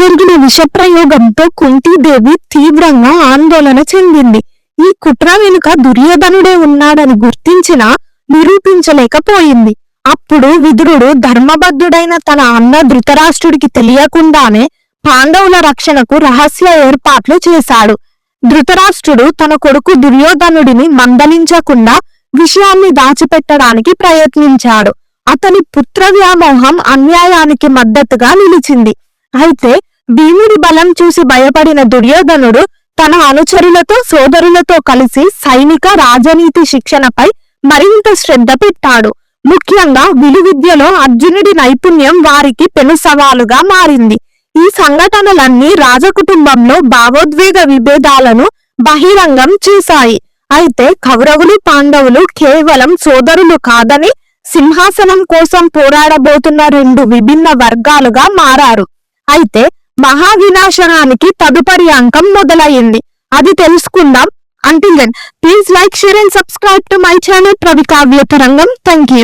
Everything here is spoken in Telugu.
జరిగిన విషప్రయోగంతో కుంతీదేవి తీవ్రంగా ఆందోళన చెందింది. ఈ కుట్ర వెనుక దుర్యోధనుడే ఉన్నాడని గుర్తించినా నిరూపించలేకపోయింది. అప్పుడు విదురుడు ధర్మబద్ధుడైన తన అన్న ధృతరాష్ట్రుడికి తెలియకుండానే పాండవుల రక్షణకు రహస్య ఏర్పాట్లు చేశాడు. ధృతరాష్ట్రుడు తన కొడుకు దుర్యోధనుడిని మందలించకుండా విషయాన్ని దాచిపెట్టడానికి ప్రయత్నించాడు. అతని పుత్ర వ్యామోహం అన్యాయానికి మద్దతుగా నిలిచింది. అయితే భీముడి బలం చూసి భయపడిన దుర్యోధనుడు తన అనుచరులతో సోదరులతో కలిసి సైనిక రాజనీతి శిక్షణపై మరింత శ్రద్ధ పెట్టాడు. ముఖ్యంగా విలువిద్యలో అర్జునుడి నైపుణ్యం వారికి పెను సవాలుగా మారింది. ఈ సంఘటనలన్నీ రాజకుటుంబంలో భావోద్వేగ విభేదాలను బహిరంగం చేశాయి. అయితే కౌరవులు పాండవులు కేవలం సోదరులు కాదని సింహాసనం కోసం పోరాడబోతున్న రెండు విభిన్న వర్గాలుగా మారారు. అయితే మహావినాశనానికి తదుపరి అంకం మొదలయ్యింది. అది తెలుసుకుందాం. Until then please like share and subscribe to my channel Pravikavya Tarangam thank you